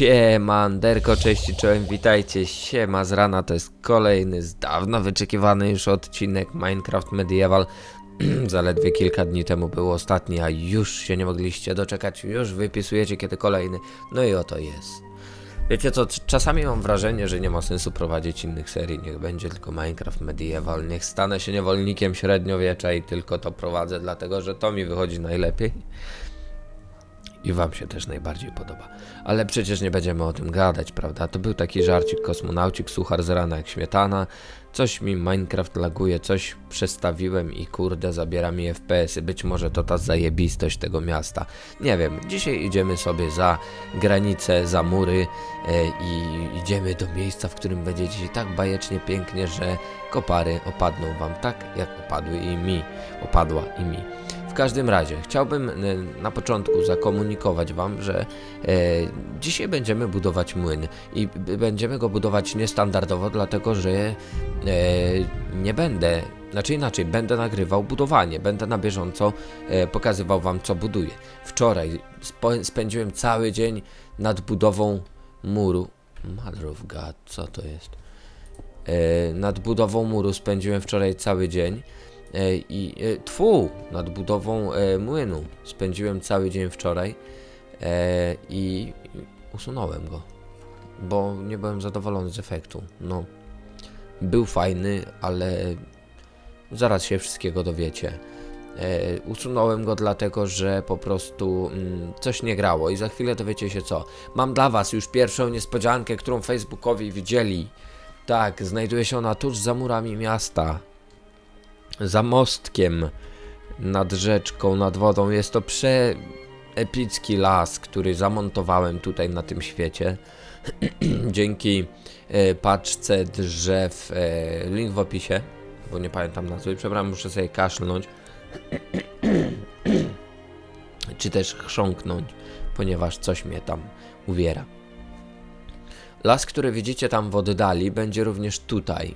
Siemanderko, cześć i czołem, witajcie, siema z rana, to jest kolejny z dawna wyczekiwany już odcinek Minecraft Medieval. Zaledwie kilka dni temu był ostatni, a już się nie mogliście doczekać, już wypisujecie kiedy kolejny, no i oto jest. Wiecie co, czasami mam wrażenie, że nie ma sensu prowadzić innych serii, niech będzie tylko Minecraft Medieval, niech stanę się niewolnikiem średniowiecza i tylko to prowadzę, dlatego że to mi wychodzi najlepiej. I wam się też najbardziej podoba. Ale przecież nie będziemy o tym gadać, prawda? To był taki żarcik, kosmonaucik, suchar z rana jak śmietana. Coś mi Minecraft laguje, coś przestawiłem i kurde zabiera mi FPS-y. Być może to ta zajebistość tego miasta. Nie wiem, dzisiaj idziemy sobie za granicę, za mury e, i idziemy do miejsca, w którym będzie dzisiaj tak bajecznie pięknie, że kopary opadną wam tak, jak opadły i mi. Opadła i mi. W każdym razie, chciałbym e, na początku zakomunikować Wam, że e, dzisiaj będziemy budować młyn i będziemy go budować niestandardowo, dlatego że e, nie będę, znaczy inaczej, będę nagrywał budowanie, będę na bieżąco e, pokazywał Wam, co buduję. Wczoraj spędziłem cały dzień nad budową muru. God, co to jest? E, nad budową muru spędziłem wczoraj cały dzień. E, I e, tfu, nad budową e, młynu spędziłem cały dzień wczoraj i usunąłem go, bo nie byłem zadowolony z efektu. No, był fajny, ale zaraz się wszystkiego dowiecie. E, usunąłem go dlatego, że po prostu mm, coś nie grało i za chwilę dowiecie się co. Mam dla was już pierwszą niespodziankę, którą Facebookowi widzieli. Tak, znajduje się ona tuż za murami miasta za mostkiem nad rzeczką, nad wodą. Jest to przeepicki las, który zamontowałem tutaj na tym świecie. Dzięki e, paczce drzew, e, link w opisie, bo nie pamiętam nazwy, przepraszam, muszę sobie kaszlnąć. Czy też chrząknąć, ponieważ coś mnie tam uwiera. Las, który widzicie tam w oddali, będzie również tutaj,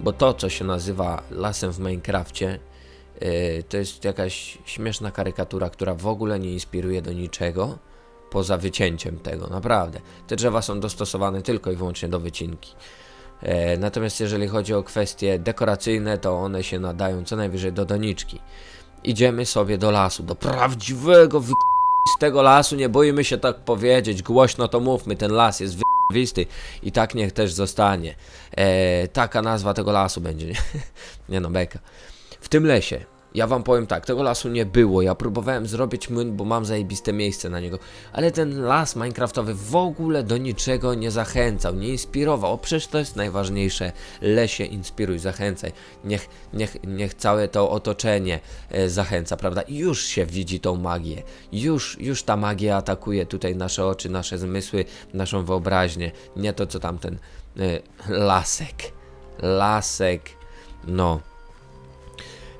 bo to, co się nazywa lasem w Minecrafcie, yy, to jest jakaś śmieszna karykatura, która w ogóle nie inspiruje do niczego poza wycięciem tego, naprawdę. Te drzewa są dostosowane tylko i wyłącznie do wycinki. E, natomiast jeżeli chodzi o kwestie dekoracyjne, to one się nadają co najwyżej do doniczki. Idziemy sobie do lasu, do prawdziwego z tego lasu, nie boimy się tak powiedzieć, głośno to mówmy, ten las jest wy... i tak niech też zostanie. E, taka nazwa tego lasu będzie, nie? nie no, beka. W tym lesie, ja wam powiem tak, tego lasu nie było, ja próbowałem zrobić młyn, bo mam zajebiste miejsce na niego, ale ten las minecraftowy w ogóle do niczego nie zachęcał, nie inspirował, przecież to jest najważniejsze, lesie inspiruj, zachęcaj, niech, niech, niech całe to otoczenie e, zachęca, prawda, i już się widzi tą magię, już, już ta magia atakuje tutaj nasze oczy, nasze zmysły, naszą wyobraźnię, nie to co tamten e, lasek, lasek, no.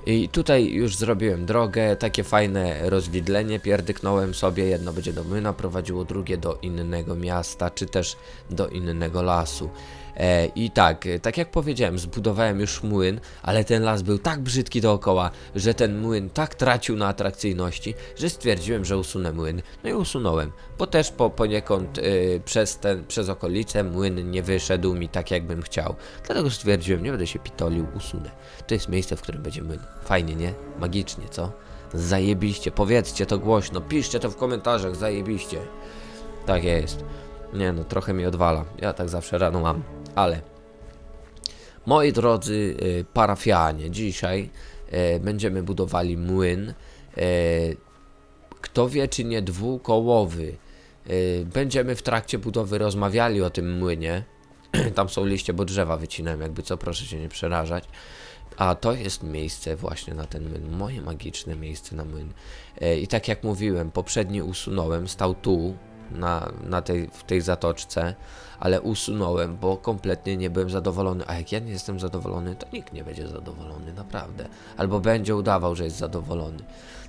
I tutaj już zrobiłem drogę, takie fajne rozwidlenie, pierdyknąłem sobie, jedno będzie do młyna prowadziło, drugie do innego miasta, czy też do innego lasu. E, I tak, tak jak powiedziałem, zbudowałem już młyn, ale ten las był tak brzydki dookoła, że ten młyn tak tracił na atrakcyjności, że stwierdziłem, że usunę młyn. No i usunąłem, bo też po, poniekąd e, przez, ten, przez młyn nie wyszedł mi tak, jakbym chciał. Dlatego stwierdziłem, nie będę się pitolił, usunę. To jest miejsce, w którym będzie młyn. Fajnie, nie? Magicznie, co? Zajebiście, powiedzcie to głośno, piszcie to w komentarzach, zajebiście. Tak jest. Nie no, trochę mi odwala. Ja tak zawsze rano mam. Ale. Moi drodzy y, parafianie, dzisiaj y, będziemy budowali młyn. Y, kto wie, czy nie dwukołowy. Będziemy w trakcie budowy rozmawiali o tym młynie. Tam są liście, bo drzewa wycinałem, jakby co, proszę się nie przerażać. A to jest miejsce właśnie na ten młyn, moje magiczne miejsce na młyn. E, I tak jak mówiłem, poprzedni usunąłem, stał tu, na, na tej, w tej zatoczce, ale usunąłem, bo kompletnie nie byłem zadowolony. A jak ja nie jestem zadowolony, to nikt nie będzie zadowolony, naprawdę. Albo będzie udawał, że jest zadowolony.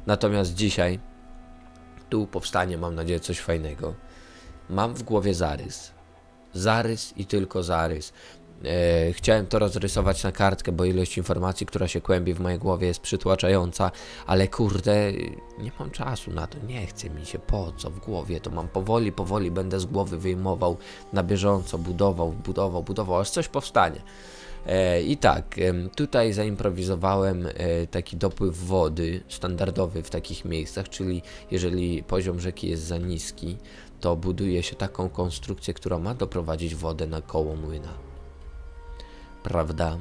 Natomiast dzisiaj tu powstanie, mam nadzieję, coś fajnego. Mam w głowie zarys. Zarys i tylko zarys. E, chciałem to rozrysować na kartkę, bo ilość informacji, która się kłębi w mojej głowie jest przytłaczająca, ale kurde, nie mam czasu na to, nie chce mi się, po co w głowie, to mam powoli, powoli będę z głowy wyjmował na bieżąco, budował, budował, budował, aż coś powstanie. E, I tak, tutaj zaimprowizowałem e, taki dopływ wody standardowy w takich miejscach, czyli jeżeli poziom rzeki jest za niski, to buduje się taką konstrukcję, która ma doprowadzić wodę na koło młyna. Prawda?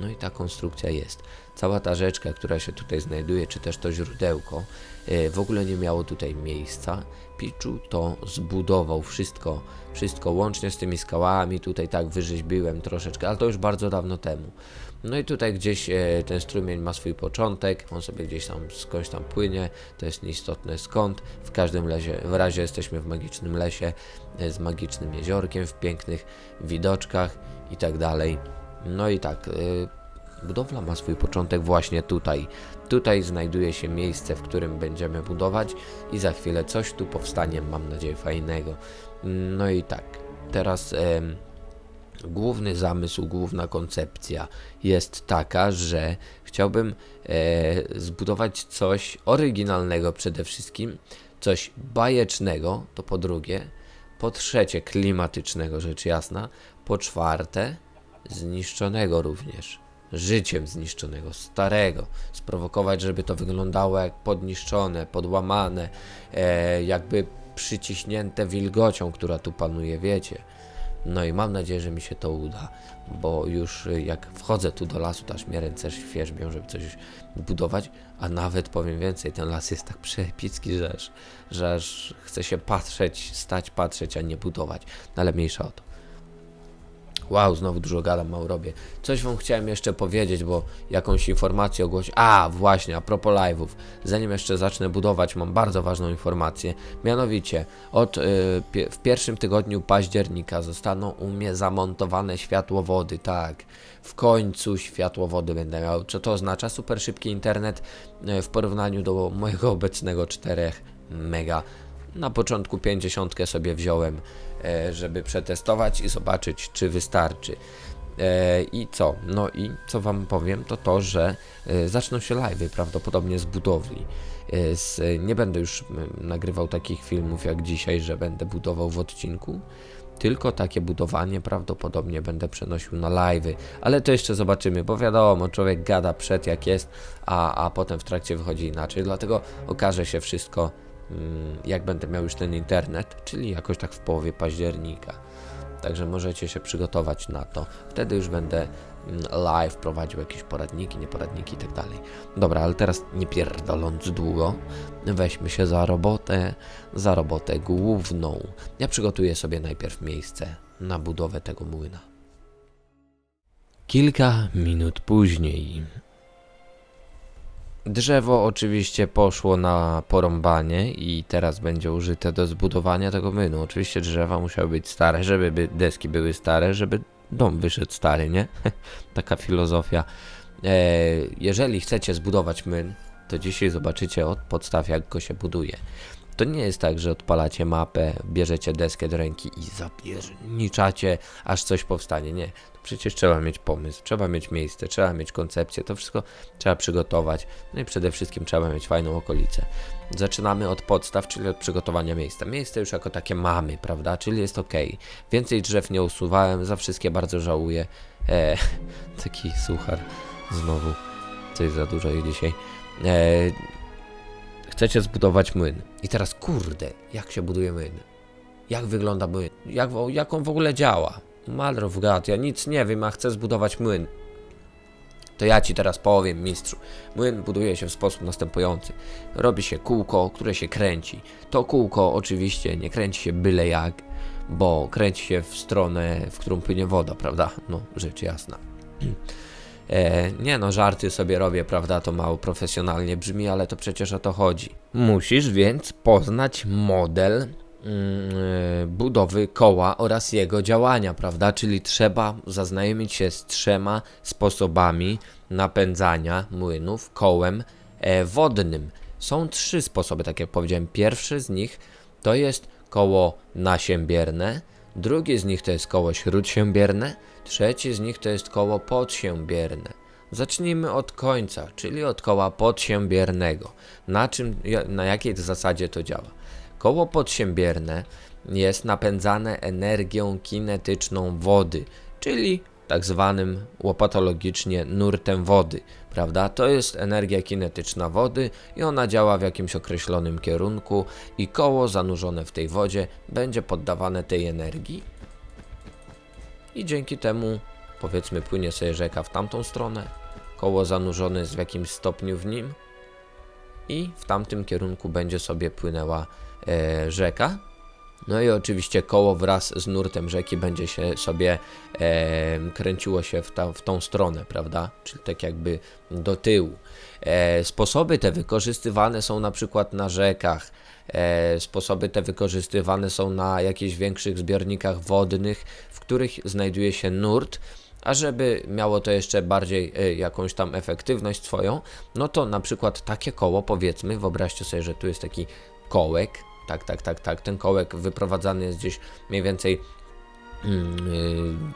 No i ta konstrukcja jest. Cała ta rzeczka, która się tutaj znajduje, czy też to źródełko, e, w ogóle nie miało tutaj miejsca. Picchu to zbudował wszystko, wszystko łącznie z tymi skałami, tutaj tak wyrzeźbiłem troszeczkę, ale to już bardzo dawno temu. No i tutaj gdzieś e, ten strumień ma swój początek, on sobie gdzieś tam skądś tam płynie, to jest nieistotne skąd. W każdym razie, w razie jesteśmy w magicznym lesie e, z magicznym jeziorkiem, w pięknych widoczkach i tak dalej. No i tak, e, budowla ma swój początek właśnie tutaj. Tutaj znajduje się miejsce, w którym będziemy budować i za chwilę coś tu powstanie, mam nadzieję, fajnego. No i tak, teraz główny zamysł, główna koncepcja jest taka, że chciałbym e, zbudować coś oryginalnego przede wszystkim, coś bajecznego, to po drugie, po trzecie klimatycznego, rzecz jasna, po czwarte zniszczonego również. Życiem zniszczonego, starego, sprowokować, żeby to wyglądało jak podniszczone, podłamane, e, jakby przyciśnięte wilgocią, która tu panuje, wiecie. No i mam nadzieję, że mi się to uda, bo już y, jak wchodzę tu do lasu, to aż mnie ręce świerzbią, żeby coś budować, a nawet powiem więcej, ten las jest tak przeepicki, że aż, że aż chce się patrzeć, stać, patrzeć, a nie budować. No ale mniejsza o to. Wow, znowu dużo gadam, mało robię. Coś wam chciałem jeszcze powiedzieć, bo jakąś informację ogłosić. A, właśnie, a propos live'ów. Zanim jeszcze zacznę budować, mam bardzo ważną informację. Mianowicie, od, y, w pierwszym tygodniu października zostaną u mnie zamontowane światłowody, tak. W końcu światłowody będę miał. Co to oznacza? Super szybki internet y, w porównaniu do mojego obecnego 4 mega. Na początku 50 sobie wziąłem, żeby przetestować i zobaczyć, czy wystarczy. E, I co? No i co wam powiem, to to, że e, zaczną się live'y prawdopodobnie z budowli. E, nie będę już nagrywał takich filmów jak dzisiaj, że będę budował w odcinku, tylko takie budowanie prawdopodobnie będę przenosił na live'y, ale to jeszcze zobaczymy, bo wiadomo, człowiek gada przed jak jest, a, a potem w trakcie wychodzi inaczej, dlatego okaże się wszystko jak będę miał już ten internet, czyli jakoś tak w połowie października. Także możecie się przygotować na to. Wtedy już będę mm, live prowadził jakieś poradniki, nieporadniki i tak dalej. Dobra, ale teraz nie pierdoląc długo, weźmy się za robotę, za robotę główną. Ja przygotuję sobie najpierw miejsce na budowę tego młyna. Kilka minut później. Drzewo oczywiście poszło na porąbanie i teraz będzie użyte do zbudowania tego młynu. Oczywiście drzewa musiały być stare, żeby by deski były stare, żeby dom wyszedł stary, nie? Taka filozofia. E, jeżeli chcecie zbudować młyn, to dzisiaj zobaczycie od podstaw jak go się buduje. To nie jest tak, że odpalacie mapę, bierzecie deskę do ręki i zapierniczacie, aż coś powstanie. Nie. To przecież trzeba mieć pomysł, trzeba mieć miejsce, trzeba mieć koncepcję, to wszystko trzeba przygotować. No i przede wszystkim trzeba mieć fajną okolicę. Zaczynamy od podstaw, czyli od przygotowania miejsca. Miejsce już jako takie mamy, prawda? Czyli jest ok. Więcej drzew nie usuwałem, za wszystkie bardzo żałuję. E, taki suchar znowu. Coś za dużo ich dzisiaj. E, chcecie zbudować młyn. I teraz kurde, jak się buduje młyn? Jak wygląda młyn? Jak, jak on w ogóle działa? Malrow gad, ja nic nie wiem, a chcę zbudować młyn. To ja ci teraz powiem, mistrzu. Młyn buduje się w sposób następujący. Robi się kółko, które się kręci. To kółko oczywiście nie kręci się byle jak, bo kręci się w stronę, w którą płynie woda, prawda? No, rzecz jasna. E, nie no, żarty sobie robię, prawda? To mało profesjonalnie brzmi, ale to przecież o to chodzi. Musisz więc poznać model mm, e, budowy koła oraz jego działania, prawda? Czyli trzeba zaznajomić się z trzema sposobami napędzania młynów kołem e, wodnym. Są trzy sposoby, tak jak powiedziałem. Pierwszy z nich to jest koło nasiębierne, drugi z nich to jest koło śródsiębierne, Trzeci z nich to jest koło podsiębierne. Zacznijmy od końca, czyli od koła podsiębiernego. Na czym, na jakiej zasadzie to działa? Koło podsiębierne jest napędzane energią kinetyczną wody, czyli tak zwanym łopatologicznie nurtem wody, prawda? To jest energia kinetyczna wody i ona działa w jakimś określonym kierunku i koło zanurzone w tej wodzie będzie poddawane tej energii i dzięki temu powiedzmy płynie sobie rzeka w tamtą stronę, koło zanurzone jest w jakimś stopniu w nim i w tamtym kierunku będzie sobie płynęła e, rzeka. No i oczywiście koło wraz z nurtem rzeki będzie się sobie e, kręciło się w, ta, w tą stronę, prawda? Czyli tak jakby do tyłu. E, sposoby te wykorzystywane są na przykład na rzekach. E, sposoby te wykorzystywane są na jakichś większych zbiornikach wodnych, w których znajduje się nurt. A żeby miało to jeszcze bardziej e, jakąś tam efektywność swoją, no to na przykład takie koło, powiedzmy, wyobraźcie sobie, że tu jest taki kołek, tak, tak, tak, tak, ten kołek wyprowadzany jest gdzieś mniej więcej mm,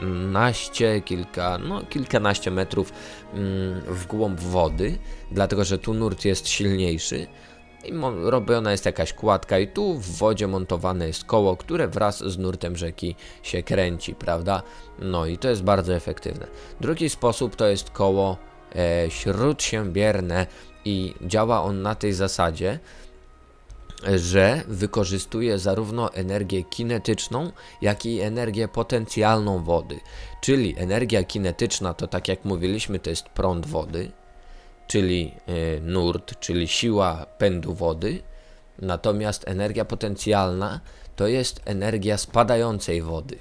kilkanaście, kilka, no kilkanaście metrów mm, w głąb wody, dlatego że tu nurt jest silniejszy i robiona jest jakaś kładka i tu w wodzie montowane jest koło, które wraz z nurtem rzeki się kręci, prawda? No i to jest bardzo efektywne. Drugi sposób to jest koło e, śródsiębierne i działa on na tej zasadzie, że wykorzystuje zarówno energię kinetyczną, jak i energię potencjalną wody. Czyli energia kinetyczna to tak jak mówiliśmy, to jest prąd wody, czyli y, nurt, czyli siła pędu wody. Natomiast energia potencjalna to jest energia spadającej wody.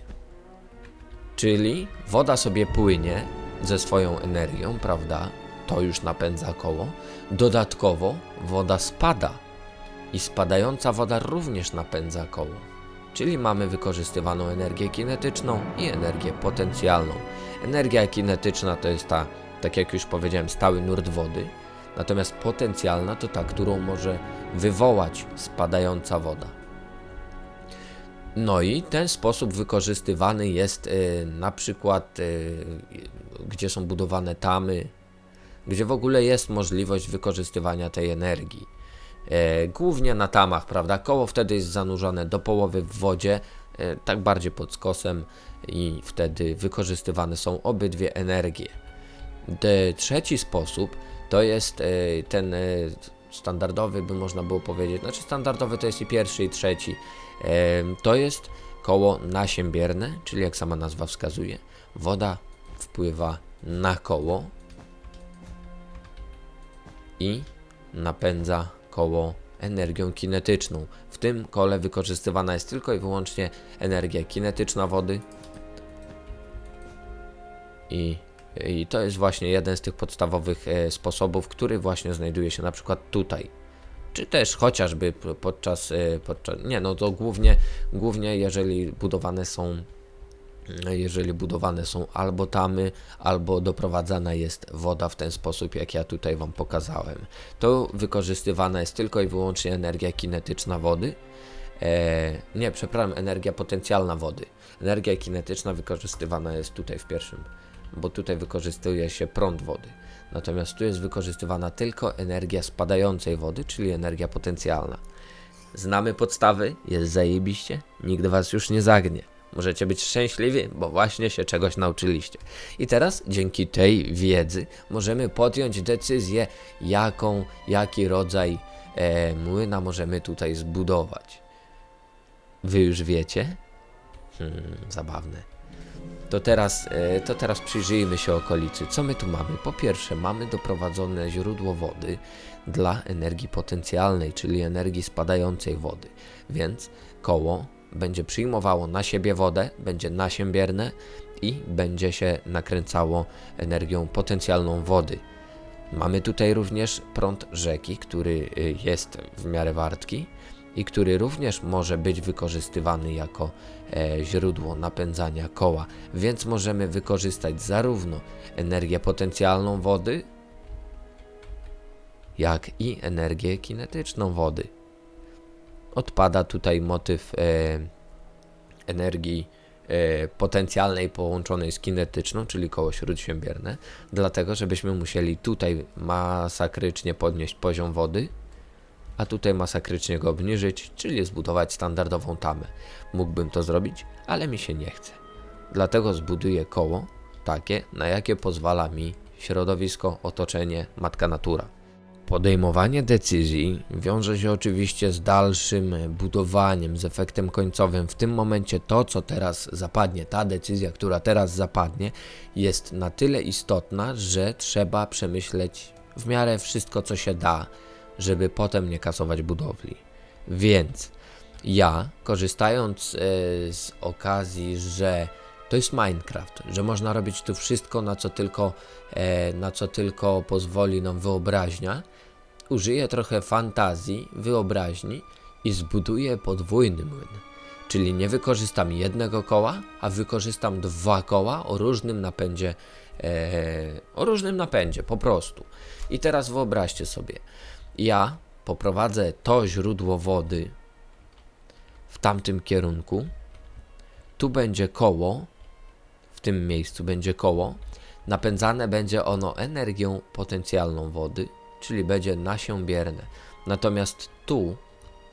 Czyli woda sobie płynie ze swoją energią, prawda? To już napędza koło. Dodatkowo woda spada i spadająca woda również napędza koło. Czyli mamy wykorzystywaną energię kinetyczną i energię potencjalną. Energia kinetyczna to jest ta, tak jak już powiedziałem, stały nurt wody, natomiast potencjalna to ta, którą może wywołać spadająca woda. No i ten sposób wykorzystywany jest y, na przykład, y, gdzie są budowane tamy, gdzie w ogóle jest możliwość wykorzystywania tej energii. E, głównie na tamach, prawda? Koło wtedy jest zanurzone do połowy w wodzie, e, tak bardziej pod skosem i wtedy wykorzystywane są obydwie energie. Trzeci sposób to jest e, ten standardowy, by można było powiedzieć, znaczy standardowy to jest i pierwszy i trzeci. To jest koło nasiębierne, czyli jak sama nazwa wskazuje, woda wpływa na koło i napędza koło energią kinetyczną. W tym kole wykorzystywana jest tylko i wyłącznie energia kinetyczna wody. I, i to jest właśnie jeden z tych podstawowych e, sposobów, który właśnie znajduje się na przykład tutaj. Czy też chociażby podczas, e, podczas nie no to głównie, głównie jeżeli budowane są jeżeli budowane są albo tamy, albo doprowadzana jest woda w ten sposób, jak ja tutaj Wam pokazałem. To wykorzystywana jest tylko i wyłącznie energia kinetyczna wody. E, nie, przepraszam, energia potencjalna wody. Energia kinetyczna wykorzystywana jest tutaj w pierwszym, bo tutaj wykorzystuje się prąd wody. Natomiast tu jest wykorzystywana tylko energia spadającej wody, czyli energia potencjalna. Znamy podstawy, jest zajebiście, nigdy Was już nie zagnie. Możecie być szczęśliwi, bo właśnie się czegoś nauczyliście. I teraz dzięki tej wiedzy możemy podjąć decyzję, jaką, jaki rodzaj e, młyna możemy tutaj zbudować. Wy już wiecie? Hmm, zabawne. To teraz, e, to teraz przyjrzyjmy się okolicy. Co my tu mamy? Po pierwsze, mamy doprowadzone źródło wody dla energii potencjalnej, czyli energii spadającej wody. Więc koło będzie przyjmowało na siebie wodę, będzie nasiębierne i będzie się nakręcało energią potencjalną wody. Mamy tutaj również prąd rzeki, który y, jest w miarę wartki i który również może być wykorzystywany jako e, źródło napędzania koła, więc możemy wykorzystać zarówno energię potencjalną wody, jak i energię kinetyczną wody. Odpada tutaj motyw e, energii e, potencjalnej połączonej z kinetyczną, czyli koło śródsiębierne, dlatego żebyśmy musieli tutaj masakrycznie podnieść poziom wody, a tutaj masakrycznie go obniżyć, czyli zbudować standardową tamę. Mógłbym to zrobić, ale mi się nie chce. Dlatego zbuduję koło takie, na jakie pozwala mi środowisko, otoczenie, matka natura. Podejmowanie decyzji wiąże się oczywiście z dalszym budowaniem, z efektem końcowym. W tym momencie to, co teraz zapadnie, ta decyzja, która teraz zapadnie, jest na tyle istotna, że trzeba przemyśleć w miarę wszystko, co się da, żeby potem nie kasować budowli. Więc ja, korzystając e, z okazji, że to jest Minecraft, że można robić tu wszystko, na co tylko, e, na co tylko pozwoli nam wyobraźnia, użyję trochę fantazji, wyobraźni i zbuduję podwójny młyn. Czyli nie wykorzystam jednego koła, a wykorzystam dwa koła o różnym napędzie, e, o różnym napędzie, po prostu. I teraz wyobraźcie sobie, ja poprowadzę to źródło wody w tamtym kierunku, tu będzie koło, tym miejscu będzie koło, napędzane będzie ono energią potencjalną wody, czyli będzie nasiąbierne. Natomiast tu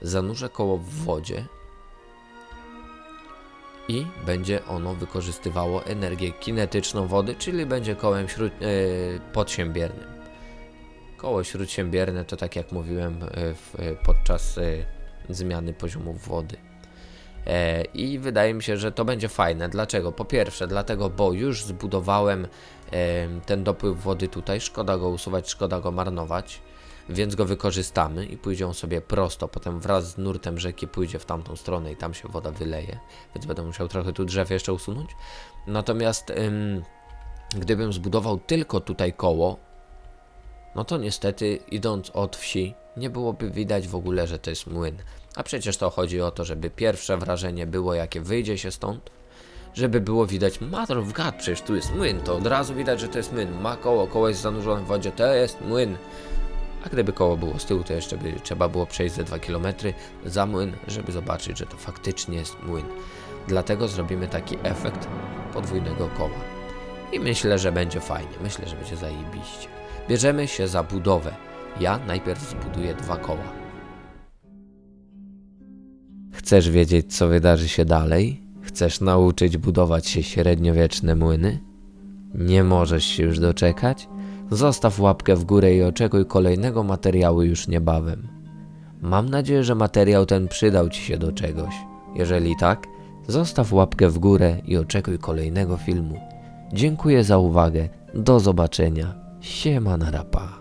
zanurzę koło w wodzie i będzie ono wykorzystywało energię kinetyczną wody, czyli będzie kołem śród, e, podsiębiernym. Koło śródsiębierne to tak jak mówiłem e, podczas e, zmiany poziomów wody. E, I wydaje mi się, że to będzie fajne. Dlaczego? Po pierwsze, dlatego, bo już zbudowałem em, ten dopływ wody tutaj. Szkoda go usuwać, szkoda go marnować, więc go wykorzystamy i pójdzie on sobie prosto. Potem wraz z nurtem rzeki pójdzie w tamtą stronę i tam się woda wyleje, więc będę musiał trochę tu drzew jeszcze usunąć. Natomiast gdybym zbudował tylko tutaj koło, no to niestety idąc od wsi nie byłoby widać w ogóle, że to jest młyn. A przecież to chodzi o to, żeby pierwsze wrażenie było, jakie wyjdzie się stąd, żeby było widać, matr w gad, przecież tu jest młyn, to od razu widać, że to jest młyn. Ma koło, koło jest zanurzone w wodzie, to jest młyn. A gdyby koło było z tyłu, to jeszcze by trzeba było przejść ze 2 km za młyn, żeby zobaczyć, że to faktycznie jest młyn. Dlatego zrobimy taki efekt podwójnego koła. I myślę, że będzie fajnie, myślę, że będzie zajebiście. Bierzemy się za budowę. Ja najpierw zbuduję dwa koła. Chcesz wiedzieć, co wydarzy się dalej? Chcesz nauczyć budować się średniowieczne młyny? Nie możesz się już doczekać? Zostaw łapkę w górę i oczekuj kolejnego materiału już niebawem. Mam nadzieję, że materiał ten przydał Ci się do czegoś. Jeżeli tak, zostaw łapkę w górę i oczekuj kolejnego filmu. Dziękuję za uwagę. Do zobaczenia. Siema na rapa.